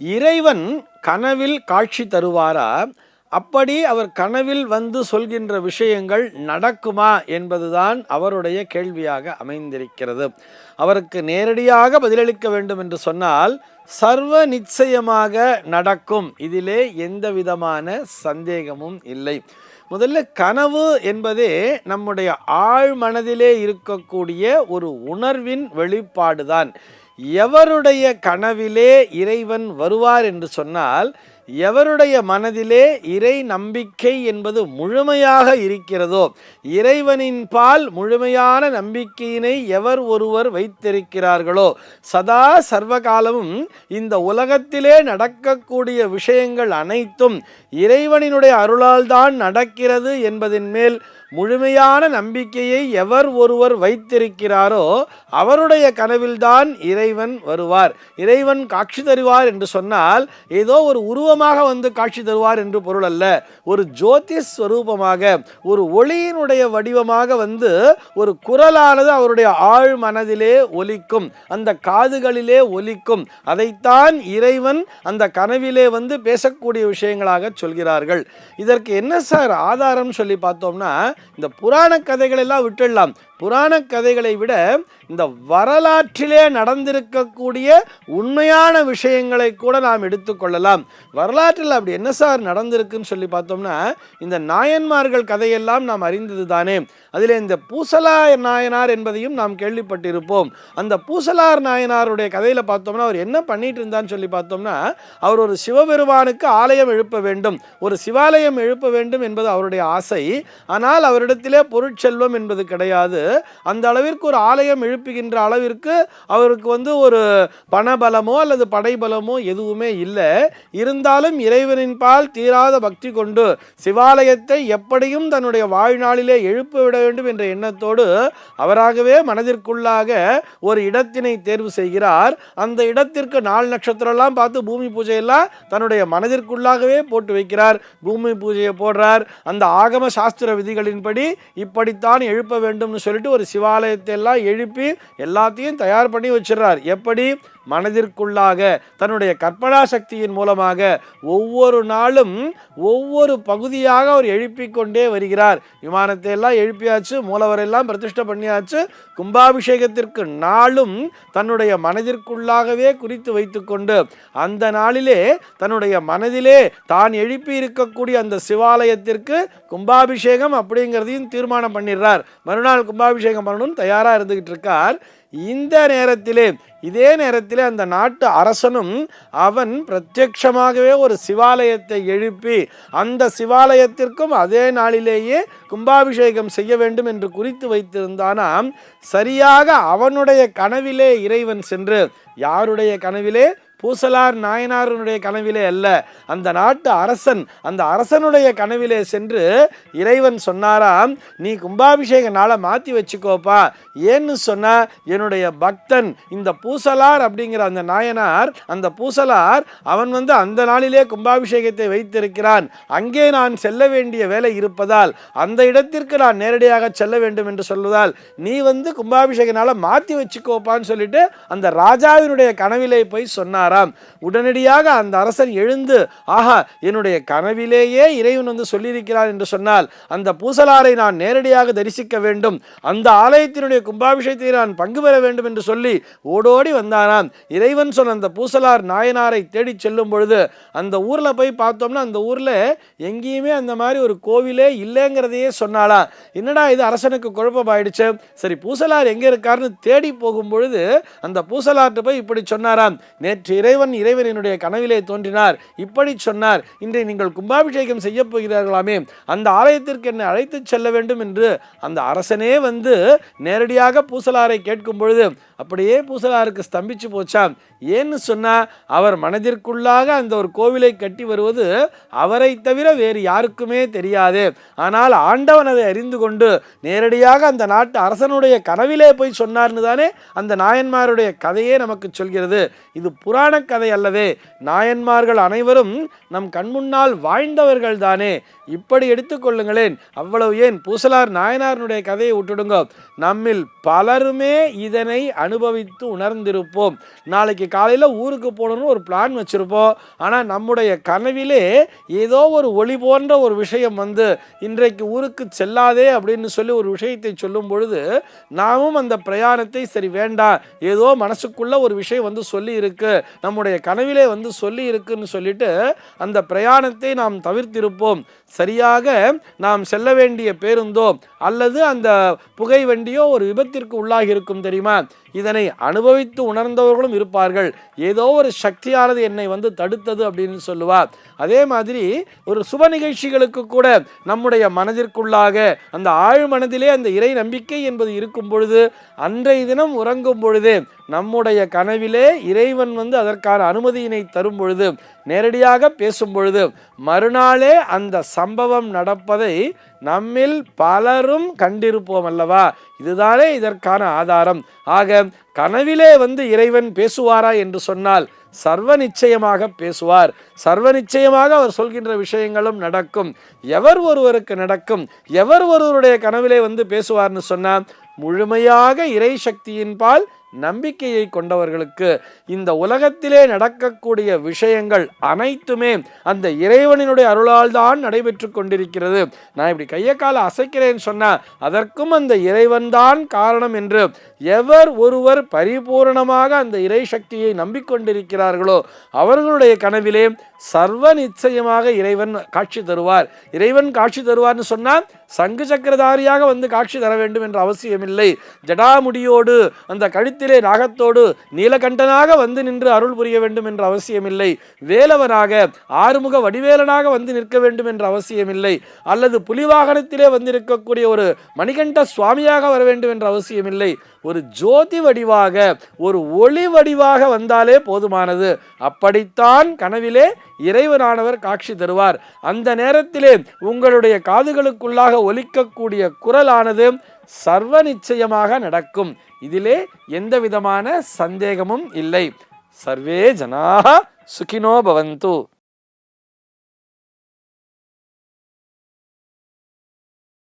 இறைவன் கனவில் காட்சி தருவாரா? அப்படி அவர் கனவில் வந்து சொல்கின்ற விஷயங்கள் நடக்குமா என்பதுதான் அவருடைய கேள்வியாக அமைந்திருக்கிறது. அவருக்கு நேரடியாக பதிலளிக்க வேண்டும் என்று சொன்னால் சர்வ நிச்சயமாக நடக்கும். இதிலே எந்த விதமான சந்தேகமும் இல்லை. முதல்ல கனவு என்பதே நம்முடைய ஆழ் மனதிலே இருக்கக்கூடிய ஒரு உணர்வின் வெளிப்பாடுதான். எவருடைய கனவிலே இறைவன் வருவார் என்று சொன்னால் எவருடைய மனதிலே இறை நம்பிக்கை என்பது முழுமையாக இருக்கிறதோ இறைவனின் பால் முழுமையான நம்பிக்கையினை எவர் ஒருவர் வைத்திருக்கிறார்களோ சதா சர்வகாலமும் இந்த உலகத்திலே நடக்கக்கூடிய விஷயங்கள் அனைத்தும் இறைவனினுடைய அருளால் தான் நடக்கிறது என்பதின் மேல் முழுமையான நம்பிக்கையை எவர் ஒருவர் வைத்திருக்கிறாரோ அவருடைய கனவில்தான் இறைவன் வருவார். இறைவன் காட்சி தருவார் என்று சொன்னால் ஏதோ ஒரு உருவம் உருவமாக வந்து காட்சி தருவார் என்று பொருள் அல்ல. ஒரு ஜோதிஷ் ஸ்வரூபமாக ஒரு ஒளியினுடைய வடிவமாக வந்து ஒரு குரலானது அவருடைய ஆழ் மனதிலே ஒலிக்கும் அந்த காதுகளிலே ஒலிக்கும். அதைத்தான் இறைவன் அந்த கனவிலே வந்து பேசக்கூடிய விஷயங்களாக சொல்கிறார்கள். இதற்கு என்ன சார் ஆதாரம் சொல்லி பார்த்தோம்னா இந்த புராண கதைகள் எல்லாம் விட்டுடலாம். புராண கதைகளை விட இந்த வரலாற்றிலே நடந்திருக்கக்கூடிய உண்மையான விஷயங்களை கூட நாம் எடுத்துக்கொள்ளலாம். வரலாற்றில் அப்படி என்ன சார் நடந்திருக்குன்னு சொல்லி பார்த்தோம்னா இந்த நாயன்மார்கள் கதையெல்லாம் நாம் அறிந்தது தானே. அதில் இந்த பூசலா நாயனார் என்பதையும் நாம் கேள்விப்பட்டிருப்போம். அந்த பூசலார் நாயனாருடைய கதையில் பார்த்தோம்னா அவர் என்ன பண்ணிட்டு இருந்தான்னு சொல்லி பார்த்தோம்னா அவர் ஒரு சிவபெருமானுக்கு ஆலயம் எழுப்ப வேண்டும். ஒரு சிவாலயம் எழுப்ப வேண்டும் என்பது அவருடைய ஆசை. ஆனால் அவரிடத்திலே பொருட்செல்வம் என்பது கிடையாது. அந்த அளவிற்கு ஒரு ஆலயம் எழுப்புகின்ற அளவிற்கு அவருக்கு வந்து ஒரு பணபலமோ அல்லது படைபலமோ எதுவுமே இல்லை. இருந்தாலும் இறைவனின் பால் தீராத பக்தி கொண்டு சிவாலயத்தை எப்படியும் தன்னுடைய வாழ்நாளிலே எழுப்ப விட வேண்டும் என்ற எண்ணத்தோடு அவராகவே மனதிற்குள்ளாக ஒரு இடத்தினை தேர்வு செய்கிறார். அந்த இடத்திற்கு நாள் நட்சத்திரம்லாம் பார்த்து பூமி பூஜையெல்லாம் தன்னுடைய மனதிற்குள்ளாகவே போட்டு வைக்கிறார். பூமி பூஜையை போடுறார். அந்த ஆகம சாஸ்திர விதிகளின்படி இப்படித்தான் எழுப்ப வேண்டும்னு சொல்லிட்டு ஒரு சிவாலயத்தை எல்லாம் எழுப்பி எல்லாத்தையும் தயார் பண்ணி வச்சிடுறார். எப்படி? மனதிற்குள்ளாக தன்னுடைய கற்பனா சக்தியின் மூலமாக ஒவ்வொரு நாளும் ஒவ்வொரு பகுதியாக அவர் எழுப்பிக் கொண்டே வருகிறார். விமானத்தை எல்லாம் எழுப்பியாச்சு மூலவரெல்லாம் பிரதிஷ்டை பண்ணியாச்சு. கும்பாபிஷேகத்திற்கு நாளும் தன்னுடைய மனதிற்குள்ளாகவே குறித்து வைத்துக்கொண்டு அந்த நாளிலே தன்னுடைய மனதிலே தான் எழுப்பி இருக்கக்கூடிய அந்த சிவாலயத்திற்கு கும்பாபிஷேகம் அப்படிங்கிறதையும் தீர்மானம் பண்ணிடுறார். மறுநாள் கும்பாபிஷேகம் பண்ணணும்னு தயாராக இருந்துகிட்டு இருக்கார். இந்த நேரத்திலே இதே நேரத்திலே அந்த நாட்டு அரசனும் அவன் பிரத்யட்சமாகவே ஒரு சிவாலயத்தை எழுப்பி அந்த சிவாலயத்திற்கும் அதே நாளிலேயே கும்பாபிஷேகம் செய்ய வேண்டும் என்று குறித்து வைத்திருந்தானாம் சரியாக அவனுடைய கனவிலே இறைவன் சென்று யாருடைய கனவிலே? பூசலார் நாயனாருடைய கனவிலே அல்ல. அந்த நாட்டு அரசன் அந்த அரசனுடைய கனவிலே சென்று இறைவன் சொன்னாராம் நீ கும்பாபிஷேக நாளை மாற்றி வச்சுக்கோப்பா. ஏன்னு சொன்ன என்னுடைய பக்தன் இந்த பூசலார் அப்படிங்கிற அந்த நாயனார் அந்த பூசலார் அவன் வந்து அந்த நாளிலே கும்பாபிஷேகத்தை வைத்திருக்கிறான். அங்கே நான் செல்ல வேண்டிய வேலை இருப்பதால் அந்த இடத்திற்கு நான் நேரடியாக செல்ல வேண்டும் என்று சொல்வதால் நீ வந்து கும்பாபிஷேக நாளை மாற்றி வச்சுக்கோப்பான்னு சொல்லிட்டு அந்த ராஜாவினுடைய கனவிலே போய் சொன்னார் சொன்னாராம் உடனடியாக அந்த அரசன் எழுந்து ஆஹா என்னுடைய கனவிலேயே இறைவன் வந்து சொல்லியிருக்கிறார் என்று சொன்னால் அந்த பூசலாரை நான் நேரடியாக தரிசிக்க வேண்டும். அந்த ஆலயத்தினுடைய கும்பாபிஷேகத்தை நான் பங்கு பெற வேண்டும் என்று சொல்லி ஓடோடி வந்தானாம் இறைவன் சொன்ன அந்த பூசலார் நாயனாரை தேடி செல்லும் பொழுது அந்த ஊரில் போய் பார்த்தோம்னா அந்த ஊரில் எங்கேயுமே அந்த மாதிரி ஒரு கோவிலே இல்லைங்கிறதையே சொன்னாலா என்னடா இது அரசனுக்கு குழப்பமாயிடுச்சு. சரி பூசலார் எங்கே இருக்காருன்னு தேடி போகும் பொழுது அந்த பூசலார்ட்ட போய் இப்படி சொன்னாராம். நேற்று இறைவன் இறைவனினுடைய கனவிலே தோன்றினார். இப்படி சொன்னார். இன்றை நீங்கள் கும்பாபிஷேகம் செய்ய போகிறார்களாமே அந்த ஆலயத்திற்கு என்னை அழைத்து செல்ல வேண்டும் என்று அந்த அரசனே வந்து நேரடியாக பூசலாரை கேட்கும் பொழுது அப்படியே பூசலாருக்கு ஸ்தம்பிச்சு போச்சாம். ஏன்னு சொன்னா அவர் மனதிற்குள்ளாக அந்த ஒரு கோவிலை கட்டி வருவது அவரை தவிர வேறு யாருக்குமே தெரியாது. ஆனால் ஆண்டவன் அதை அறிந்து கொண்டு நேரடியாக அந்த நாட்டு அரசனுடைய கனவிலே போய் சொன்னார்னு தானே அந்த நாயன்மாருடைய கதையே நமக்கு சொல்கிறது. இது புராண புராண கதை அல்லது நாயன்மார்கள் அனைவரும் நம் கண்முன்னால் வாழ்ந்தவர்கள் தானே இப்படி எடுத்துக்கொள்ளுங்களேன் அவ்வளவு ஏன்? பூசலார் நாயனாருடைய கதையை விட்டுடுங்க. நம்மில் பலருமே இதனை அனுபவித்து உணர்ந்திருப்போம். நாளைக்கு காலையில் ஊருக்கு போகணும்னு ஒரு பிளான் வச்சுருப்போம். ஆனால் நம்முடைய கனவிலே ஏதோ ஒரு ஒளி போன்ற ஒரு விஷயம் வந்து இன்றைக்கு ஊருக்கு செல்லாதே அப்படின்னு சொல்லி ஒரு விஷயத்தை சொல்லும் பொழுது நாமும் அந்த பிரயாணத்தை சரி வேண்டாம் ஏதோ மனசுக்குள்ளே ஒரு விஷயம் வந்து சொல்லி இருக்கு நம்முடைய கனவிலே வந்து சொல்லி இருக்குன்னு சொல்லிட்டு அந்த பிரயாணத்தை நாம் தவிர்த்திருப்போம். சரியாக நாம் செல்ல வேண்டிய பேருந்தோ அல்லது அந்த புகை வண்டியோ ஒரு விபத்திற்கு உள்ளாகி இருக்கும் தெரியுமா? இதனை அனுபவித்து உணர்ந்தவர்களும் இருப்பார்கள். ஏதோ ஒரு சக்தியானது என்னை வந்து தடுத்தது அப்படின்னு சொல்லுவார். அதே மாதிரி ஒரு சுப நிகழ்ச்சிகளுக்கு கூட நம்முடைய மனதிற்குள்ளாக அந்த ஆழ் மனதிலே அந்த இறை நம்பிக்கை என்பது இருக்கும் பொழுது அன்றைய தினம் உறங்கும் பொழுது நம்முடைய கனவிலே இறைவன் வந்து அதற்கான அனுமதியினை தரும் பொழுது நேரடியாக பேசும் பொழுது மறுநாளே அந்த சம்பவம் நடப்பதை நம்மில் பலரும் கண்டிருப்போம் அல்லவா? இதுதானே இதற்கான ஆதாரம். ஆக கனவிலே வந்து இறைவன் பேசுவாரா என்று சொன்னால் சர்வ நிச்சயமாக பேசுவார். சர்வ நிச்சயமாக அவர் சொல்கின்ற விஷயங்களும் நடக்கும். எவர் ஒருவருக்கு நடக்கும்? எவர் ஒருவருடைய கனவிலே வந்து பேசுவார்னு சொன்னால் முழுமையாக இறை சக்தியின் பால் நம்பிக்கையை கொண்டவர்களுக்கு இந்த உலகத்திலே நடக்கக்கூடிய விஷயங்கள் அனைத்துமே அந்த இறைவனினுடைய அருளால் தான் நடைபெற்று கொண்டிருக்கிறது. நான் இப்படி கையை கால அசைக்கிறேன்னு சொன்னால் அதற்கும் அந்த இறைவன்தான் காரணம் என்று எவர் ஒருவர் பரிபூரணமாக அந்த இறை சக்தியை நம்பிக்கொண்டிருக்கிறார்களோ அவர்களுடைய கனவிலே சர்வ நிச்சயமாக இறைவன் காட்சி தருவார். இறைவன் காட்சி தருவார்னு சொன்னால் சங்கு சக்கரதாரியாக வந்து காட்சி தர வேண்டும் என்ற அவசியமில்லை. ஜடாமுடியோடு அந்த கழுத்திலே நாகத்தோடு நீலகண்டனாக வந்து நின்று அருள் புரிய வேண்டும் என்ற அவசியமில்லை. வேலவனாக ஆறுமுக வடிவேலனாக வந்து நிற்க வேண்டும் என்ற அவசியமில்லை. அல்லது புலிவாகனத்திலே வந்திருக்கக்கூடிய ஒரு மணிகண்ட சுவாமியாக வர வேண்டும் என்ற அவசியமில்லை. ஒரு ஜோதி வடிவாக ஒரு ஒளி வடிவாக வந்தாலே போதுமானது. அப்படித்தான் கனவிலே இறைவனானவர் காட்சி தருவார். அந்த நேரத்திலே உங்களுடைய காதுகளுக்குள்ளாக ஒலிக்கக்கூடிய குரலானது சர்வ நிச்சயமாக நடக்கும். இதிலே எந்த விதமான சந்தேகமும் இல்லை. சர்வே ஜனாக சுகினோ பவந்து.